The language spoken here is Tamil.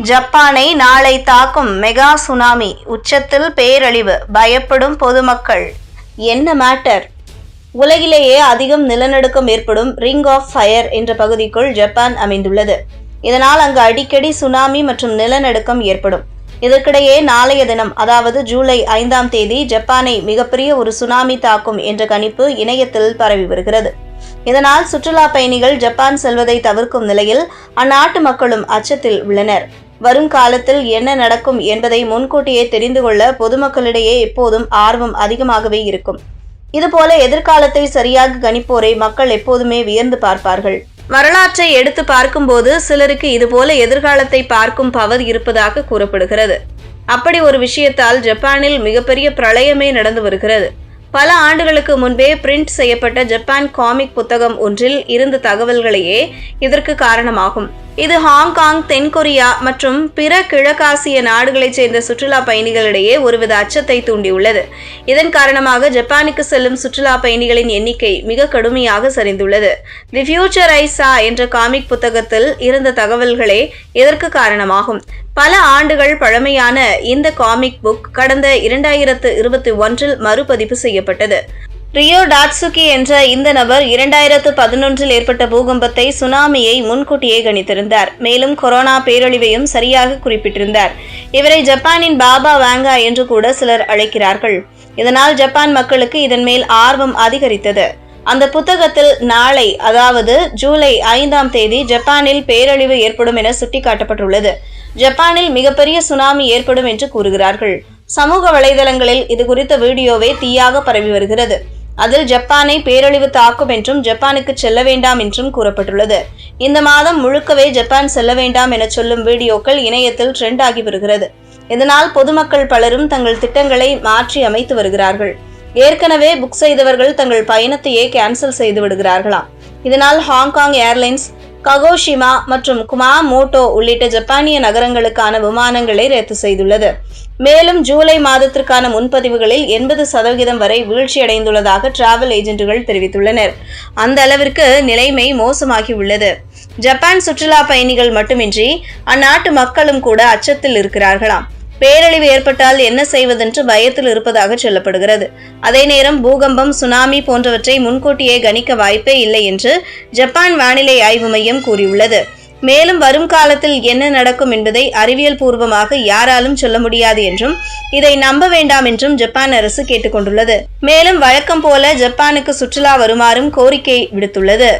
ஜப்பானை நாளை தாக்கும் மெகா சுனாமி. உச்சத்தில் பேரழிவு. பயப்படும் பொதுமக்கள். என்ன மேட்டர்? உலகிலேயே அதிகம் நிலநடுக்கம் ஏற்படும் ரிங் ஆஃப் ஃபயர் என்ற பகுதிக்குள் ஜப்பான் அமைந்துள்ளது. இதனால் அங்கு அடிக்கடி சுனாமி மற்றும் நிலநடுக்கம் ஏற்படும். இதற்கிடையே நாளைய தினம் அதாவது ஜூலை ஐந்தாம் தேதி ஜப்பானை மிகப்பெரிய ஒரு சுனாமி தாக்கும் என்ற கணிப்பு இணையத்தில் பரவி வருகிறது. இதனால் சுற்றுலா பயணிகள் ஜப்பான் செல்வதை தவிர்க்கும் நிலையில் அந்நாட்டு மக்களும் அச்சத்தில் உள்ளனர். வரும் காலத்தில் என்ன நடக்கும் என்பதை முன்கூட்டியே தெரிந்து கொள்ள பொதுமக்களிடையே எப்போதும் ஆர்வம் அதிகமாகவே இருக்கும். இதுபோல எதிர்காலத்தை சரியாக கணிப்போரை மக்கள் எப்போதுமே வியந்து பார்ப்பார்கள். வரலாற்றை எடுத்து பார்க்கும்போது சிலருக்கு இதுபோல எதிர்காலத்தை பார்க்கும் பவர் இருப்பதாக கூறப்படுகிறது. அப்படி ஒரு விஷயத்தால் ஜப்பானில் மிகப்பெரிய பிரளயமே நடந்து வருகிறது. பல ஆண்டுகளுக்கு முன்பே பிரிண்ட் செய்யப்பட்ட ஜப்பான் காமிக் புத்தகம் ஒன்றில் இருந்த தகவல்களையே இதற்கு காரணமாகும். இது ஹாங்காங் தென்கொரியா மற்றும் பிற கிழக்காசிய நாடுகளைச் சேர்ந்த சுற்றுலா பயணிகளிடையே ஒருவித அச்சத்தை தூண்டியுள்ளது. இதன் காரணமாக ஜப்பானுக்கு செல்லும் சுற்றுலா பயணிகளின் எண்ணிக்கை மிக கடுமையாக சரிந்துள்ளது. தி ஃபியூச்சர் ஐசா என்ற காமிக் புத்தகத்தில் இருந்த தகவல்களே இதற்கு காரணமாகும். பல ஆண்டுகள் பழமையான இந்த காமிக் புக் கடந்த இரண்டாயிரத்து இருபத்தி ஒன்றில் மறுபதிப்பு செய்யப்பட்டது. ரியோ டாட்சுகி என்ற இந்த நபர் இரண்டாயிரத்து பதினொன்றில் ஏற்பட்ட பூகம்பத்தை சுனாமியை முன்கூட்டியே கணித்திருந்தார். மேலும் கொரோனா பேரழிவையும் சரியாக குறிப்பிட்டிருந்தார். இவரை ஜப்பானின் பாபா வாங்கா என்று கூட சிலர் அழைக்கிறார்கள். இதனால் ஜப்பான் மக்களுக்கு இதன் மேல் ஆர்வம் அதிகரித்தது. அந்த புத்தகத்தில் நாளை அதாவது ஜூலை ஐந்தாம் தேதி ஜப்பானில் பேரழிவு ஏற்படும் என சுட்டிக்காட்டப்பட்டுள்ளது. ஜப்பானில் மிகப்பெரிய சுனாமி ஏற்படும் என்று கூறுகிறார்கள். சமூக வலைதளங்களில் இது குறித்த வீடியோவே தீயாக பரவி வருகிறது. அதில் ஜப்பானை பேரழிவு தாக்கும் என்றும் ஜப்பானுக்கு செல்ல வேண்டாம் என்றும் கூறப்பட்டுள்ளது. இந்த மாதம் முழுக்கவே ஜப்பான் செல்ல வேண்டாம் என சொல்லும் வீடியோக்கள் இணையத்தில் ட்ரெண்ட் ஆகி வருகிறது. இதனால் பொதுமக்கள் பலரும் தங்கள் திட்டங்களை மாற்றி அமைத்து வருகிறார்கள். ஏற்கனவே புக் செய்தவர்கள் தங்கள் பயணத்தையே கேன்சல் செய்து விடுகிறார்களாம். இதனால் ஹாங்காங் ஏர்லைன்ஸ் ககோஷிமா மற்றும் குமாமோட்டோ உள்ளிட்ட ஜப்பானிய நகரங்களுக்கான விமானங்களை ரத்து செய்துள்ளது. மேலும் ஜூலை மாதத்திற்கான முன்பதிவுகளில் எண்பது சதவிகிதம் வரை வீழ்ச்சியடைந்துள்ளதாக டிராவல் ஏஜென்ட்டுகள் தெரிவித்துள்ளனர். அந்த அளவிற்கு நிலைமை மோசமாகி உள்ளது ஜப்பான் சுற்றுலா பயணிகள் மட்டுமின்றி அந்நாட்டு மக்களும் கூட அச்சத்தில் இருக்கிறார்களாம். பேரழிவு ஏற்பட்டால் என்ன செய்வதென்று பயத்தில் இருப்பதாக சொல்லப்படுகிறது. அதே நேரம் பூகம்பம் சுனாமி போன்றவற்றை முன்கூட்டியே கணிக்க வாய்ப்பே இல்லை என்று ஜப்பான் வானிலை ஆய்வு மையம் கூறியுள்ளது. மேலும் வரும் காலத்தில் என்ன நடக்கும் என்பதை அறிவியல் பூர்வமாக யாராலும் சொல்ல முடியாது என்றும் இதை நம்ப வேண்டாம் என்றும் ஜப்பான் அரசு கேட்டுக்கொண்டுள்ளது. மேலும் வழக்கம் போல ஜப்பானுக்கு சுற்றுலா வருமாறும் கோரிக்கை விடுத்துள்ளது.